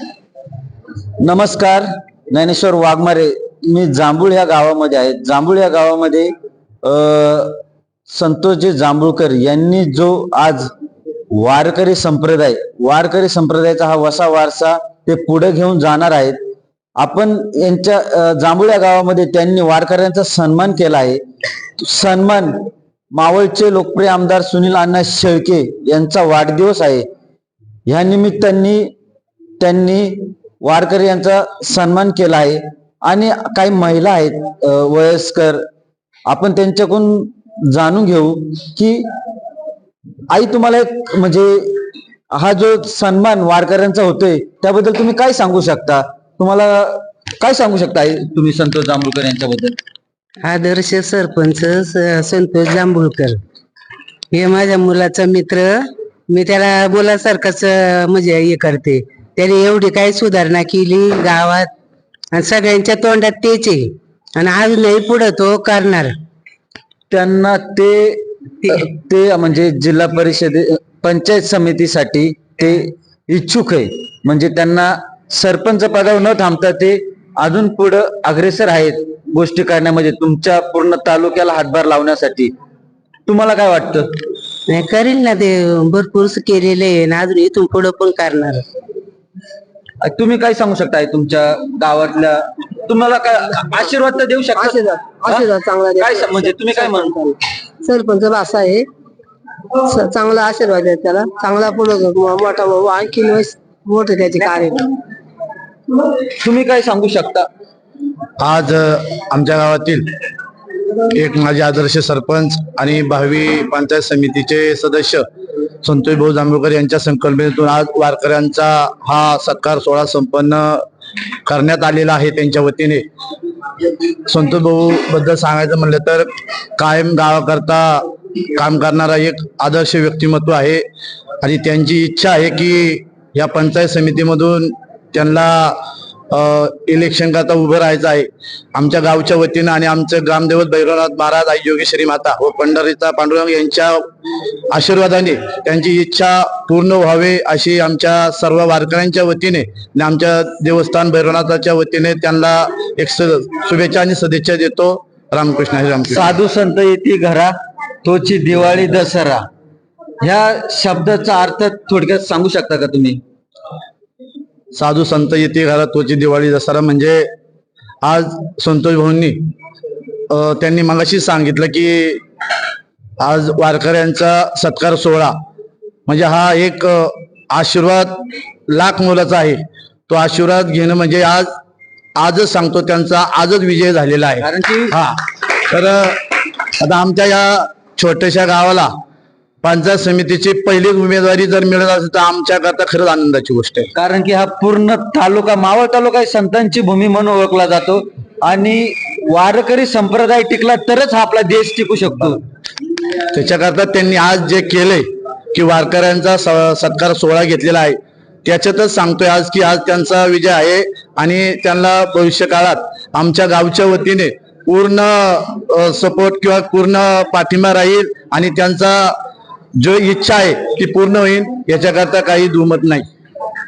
नमस्कार ज्ञानेश्वर वाघमारे. मी जांभूळ या गावामध्ये आहे. जांभूळ या गावामध्ये संतोषजी जांभूळकर यांनी जो आज वारकरी संप्रदाय वारकरी संप्रदायाचा हा वसा वारसा ते पुढे घेऊन जाणार आहेत. आपण यांच्या जांभूळ या गावामध्ये त्यांनी वारकऱ्यांचा सन्मान केला आहे. सन्मान मावळचे लोकप्रिय आमदार सुनील अण्णा शेळके यांचा वाढदिवस आहे. ह्या निमित्तांनी त्यांनी वारकर यांचा सन्मान केला आहे. आणि काही महिला आहेत वयस्कर आपण त्यांच्याकडून जाणून घेऊ की आई तुम्हाला एक म्हणजे हा जो सन्मान वारकऱ्यांचा होतोय त्याबद्दल तुम्ही काय सांगू शकता? तुम्हाला काय सांगू शकता आई तुम्ही संतोष जांभूळकर यांच्याबद्दल? आदर्श सरपंच संतोष जांभूळकर. हे माझ्या मुलाचा मित्र मी त्याला बोलासारखाच म्हणजे हे करते. त्याने एवढी काही सुधारणा केली गावात. आणि सगळ्यांच्या तोंडात तेच आहे. आणि अजूनही पुढे तो करणार. त्यांना ते ते. म्हणजे जिल्हा परिषदे पंचायत समितीसाठी ते इच्छुक आहे. म्हणजे त्यांना सरपंच पदावर न थांबता ते अजून पुढं अग्रेसर आहेत गोष्टी करण्यामध्ये तुमच्या पूर्ण तालुक्याला हातभार लावण्यासाठी. तुम्हाला काय वाटतं? नाही करील ना ते. भरपूर केलेले आहे. आणि अजून इथून पुढे पण करणार. तुम्ही काय सांगू शकता तुमच्या गावातल्या तुम्हाला काय आशीर्वाद तर देऊ शकता? आशीर्वाद आशीर्वाद चांगला काय सा- म्हणजे तुम्ही काय म्हणता? सरपंच असा आहे. स- चांगला आशीर्वाद आहे त्याला. चांगला पुढे मोठा भाऊ आणखी मोठे त्याचे कार्य. तुम्ही काय सांगू शकता? आज अ, आमच्या गावातील एक माझे आदर्श सरपंच आणि भावी पंचायत समितीचे सदस्य संतोष भाऊ जांभूळकर यांच्या संकल्पनेतून आज वारकऱ्यांचा हा सत्कार सोहळा संपन्न करण्यात आलेला आहे त्यांच्या वतीने. संतोष भाऊ बद्दल सांगायचं म्हणलं तर कायम गावाकरता काम करणारा एक आदर्श व्यक्तिमत्व आहे आणि त्यांची इच्छा आहे की या पंचायत समितीमधून त्यांना इलेक्शन करता उभं राहायचं आहे. आमच्या गावच्या वतीनं आणि आमचं ग्रामदेवत भैरवनाथ महाराज आई योगेश्वरी माता व पंढरीचा पांडुरंग यांच्या आशीर्वादाने त्यांची इच्छा पूर्ण व्हावे अशी आमच्या सर्व वारकऱ्यांच्या वतीने आणि आमच्या देवस्थान भैरवनाथाच्या वतीने त्यांना एक स- शुभेच्छा आणि सदिच्छा देतो. रामकृष्ण हरी साधू संत येते घरा तोची दिवाळी दसरा. ह्या शब्दाचा अर्थ थोडक्यात सांगू शकता का तुम्ही? साधू संत येते घरात तोची दिवाळी दसरा म्हणजे आज संतोष भाऊंनी त्यांनी मगाशी सांगितलं की आज वारकऱ्यांचा सत्कार सोहळा. म्हणजे हा एक आशीर्वाद लाख मोलाचा आहे. तो आशीर्वाद घेणं म्हणजे आज आजच सांगतो त्यांचा आजच विजय झालेला आहे. कारण की हा. तर आता आमच्या या छोट्याशा गावाला पंचायत समितीची पहिलीच उमेदवारी जर मिळत असेल तर आमच्याकरता खरंच आनंदाची गोष्ट आहे. कारण की हा पूर्ण तालुका मावळ तालुका संतांची भूमी म्हणून ओळखला जातो आणि वारकरी संप्रदाय टिकला तरच हा आपला देश टिकू शकतो. त्याच्याकरता त्यांनी आज जे केलंय की वारकऱ्यांचा सत्कार सोहळा घेतलेला आहे त्याच्यातच सांगतोय आज की आज त्यांचा विजय आहे आणि त्यांना भविष्य काळात आमच्या गावच्या वतीने पूर्ण सपोर्ट किंवा पूर्ण पाठिंबा राहील आणि त्यांचा जो इच्छा आहे ती पूर्ण होईल याच्याकरता काही दुमत नाही.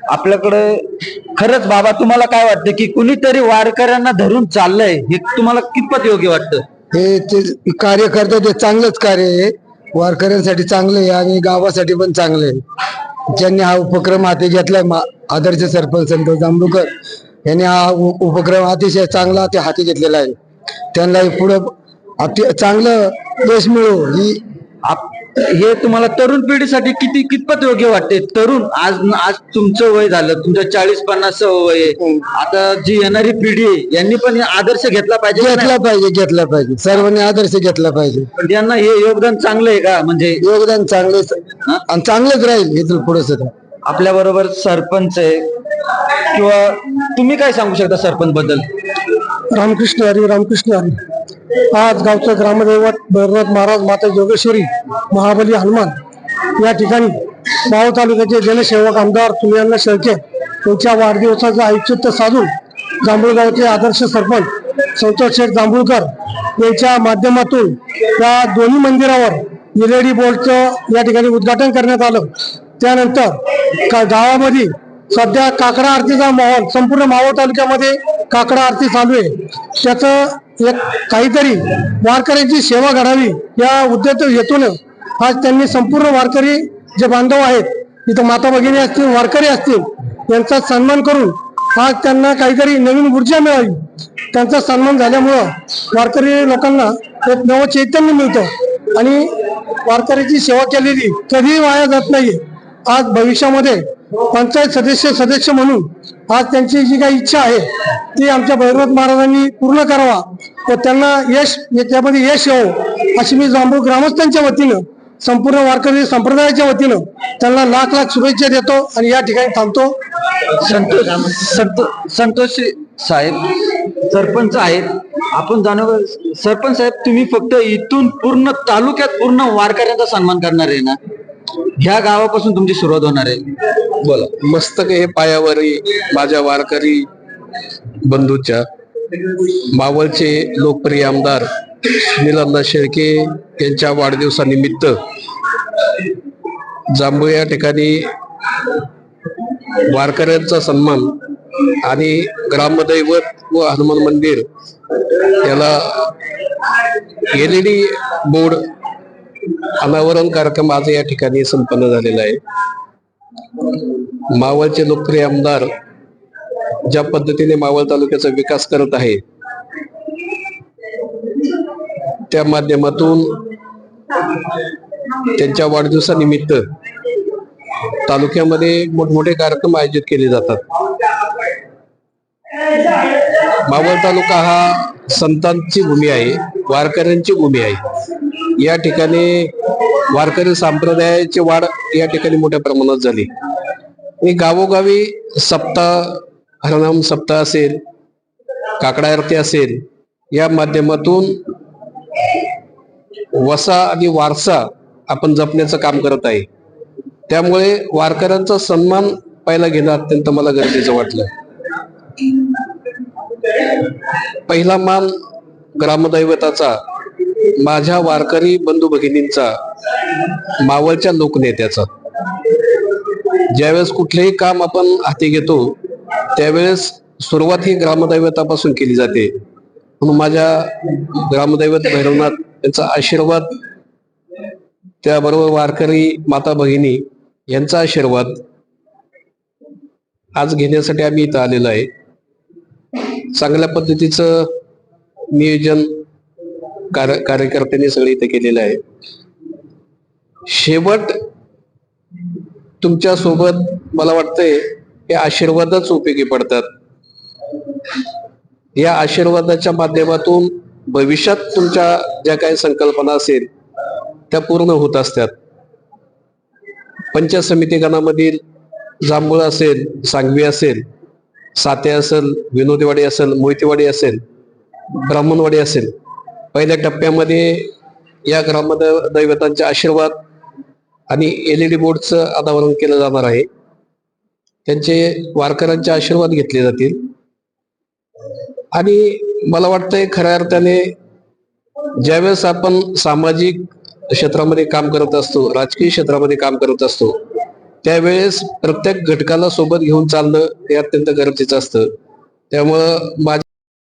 आपल्याकडे खरंच बाबा तुम्हाला काय वाटतं की कुणीतरी वारकऱ्यांना धरून चाललंय हे तुम्हाला कितपत योग्य वाटतं? हे ते कार्य करतात ते चांगलंच कार्य आहे. वारकऱ्यांसाठी चांगलं आहे आणि गावासाठी पण चांगलं आहे. ज्यांनी हा उपक्रम हाती घेतलाय मा- आदर्श सरपंच संतोष जांभूकर यांनी हा उपक्रम अतिशय चांगला ते हाती घेतलेला आहे. त्यांना पुढं अति चांगलं यश मिळो ही आप- हे तुम्हाला तरुण पिढीसाठी किती कितपत योग्य वाटते? तरुण आज आज तुमचं वय झालं तुमचं चाळीस पन्नास वय आहे. आता जी येणारी पिढी आहे यांनी पण हे आदर्श घेतला पाहिजे का घेतला पाहिजे घेतला पाहिजे. सर्वांनी आदर्श घेतला पाहिजे. पण यांना हे योगदान चांगलं आहे का? म्हणजे योगदान चांगलंच आणि चांगलंच राहील इथून पुढे सुद्धा. आपल्या बरोबर सरपंच आहे. किंवा तुम्ही काय सांगू शकता सरपंच बद्दल? रामकृष्ण हरी रामकृष्ण हरी. आज गावचं ग्रामदैवत भैरनाथ महाराज माता जोगेश्वरी महाबली हनुमान या ठिकाणी मावळ तालुक्याचे जनसेवक आमदार सुनियांना शेळके यांच्या वाढदिवसाचं औचित्य साधून जांभूळगावचे आदर्श सरपंच संतोष शेठ जांभूळकर यांच्या माध्यमातून या दोन्ही मंदिरावर निलेडी बोर्डचं या ठिकाणी उद्घाटन करण्यात आलं. त्यानंतर का- गावामध्ये सध्या काकडा आरतीचा माहोल संपूर्ण मावळ तालुक्यामध्ये काकडा आरती चालू आहे. त्याचं एक काहीतरी वारकऱ्यांची सेवा घडावी या उद्देश हेतून आज त्यांनी संपूर्ण वारकरी जे बांधव आहेत इथं माता भगिनी असतील वारकरी असतील यांचा सन्मान करून आज त्यांना काहीतरी नवीन ऊर्जा मिळावी. त्यांचा सन्मान झाल्यामुळं वारकरी लोकांना एक नवं चैतन्य मिळतं आणि वारकऱ्याची सेवा केलेली कधीही वाया जात नाहीये. आज भविष्यामध्ये पंचायत सदस्य सदस्य म्हणून आज त्यांची जी काही इच्छा आहे ती आमच्या भैरवनाथ महाराजांनी पूर्ण करावा. व त्यांना यश त्यामध्ये यश यावं अशी मी जांभूळ ग्रामस्थांच्या वतीनं संपूर्ण वारकरी संप्रदायाच्या वतीनं त्यांना लाख लाख शुभेच्छा देतो आणि या ठिकाणी थांबतो. संतोष संतो- संतोष साहेब सरपंच आहेत. आपण जाणव सरपंच साहेब तुम्ही फक्त इथून पूर्ण तालुक्यात पूर्ण वारकऱ्यांचा सन्मान करणार आहे ना? ह्या गावापासून तुमची सुरुवात होणार आहे. बोला. मस्तक हे पायावरी माझ्या वारकरी बंधूच्या. मावळचे लोकप्रिय आमदार सुनील शेळके यांच्या वाढदिवसानिमित्त जांभू या ठिकाणी वारकऱ्यांचा सन्मान आणि ग्रामदैवत व हनुमान मंदिर याला एलईडी बोर्ड अनावरण कार्यक्रम आज या ठिकाणी संपन्न झालेला आहे. मावळचे लोकप्रिय आमदार ज्या पद्धतीने मावळ तालुक्याचा विकास करत आहे त्या माध्यमातून त्यांच्या वाढदिवसानिमित्त तालुक्यामध्ये मोठमोठे कार्यक्रम आयोजित केले जातात. मावळ तालुका हा संतांची भूमी आहे वारकऱ्यांची भूमी आहे. या ठिकाणी वारकरी संप्रदायाची वाढ या ठिकाणी मोठ्या प्रमाणात झाली. आणि गावोगावी सप्ताह हरनाम सप्ताह असेल काकडा आरती असेल या माध्यमातून वसा आणि वारसा आपण जपण्याचं काम करत आहे. त्यामुळे वारकऱ्यांचा सन्मान पहिला घेणं अत्यंत मला गरजेचं वाटलं. पहिला मान ग्रामदैवताचा माझ्या वारकरी बंधू भगिनींचा मावळच्या लोकनेत्याचा ज्यावेळेस कुठलेही काम आपण हाती घेतो त्यावेळेस सुरुवात ही ग्रामदैवतापासून केली जाते. म्हणून माझ्या ग्रामदैवत भैरवनाथ यांचा आशीर्वाद त्याबरोबर वारकरी माता भगिनी यांचा आशीर्वाद आज घेण्यासाठी आम्ही इथं आलेलो आहे. चांगल्या पद्धतीचं नियोजन कार्य कार्यकर्त्यांनी सगळे इथे केलेलं आहे. शेवट तुमच्यासोबत मला वाटतंय हे आशीर्वादच उपयोगी पडतात. या आशीर्वादाच्या माध्यमातून भविष्यात तुमच्या ज्या काही संकल्पना असेल त्या पूर्ण होत असतात. पंचायत समिती गणामधील जांभूळ असेल सांगवी असेल साते असेल विनोदीवाडी असेल मोहितेवाडी असेल ब्राह्मणवाडी असेल पहिल्या टप्प्यामध्ये या ग्रामदैवतांचे आशीर्वाद आणि एल ई डी बोर्डचं अनावरण केलं जाणार आहे. त्यांचे वारकऱ्यांचे आशीर्वाद घेतले जातील. आणि मला वाटतंय खऱ्या अर्थाने ज्यावेळेस आपण सामाजिक क्षेत्रामध्ये काम करत असतो राजकीय क्षेत्रामध्ये काम करत असतो त्यावेळेस प्रत्येक घटकाला सोबत घेऊन चालणं हे अत्यंत गरजेचं असतं. त्यामुळं माझ्या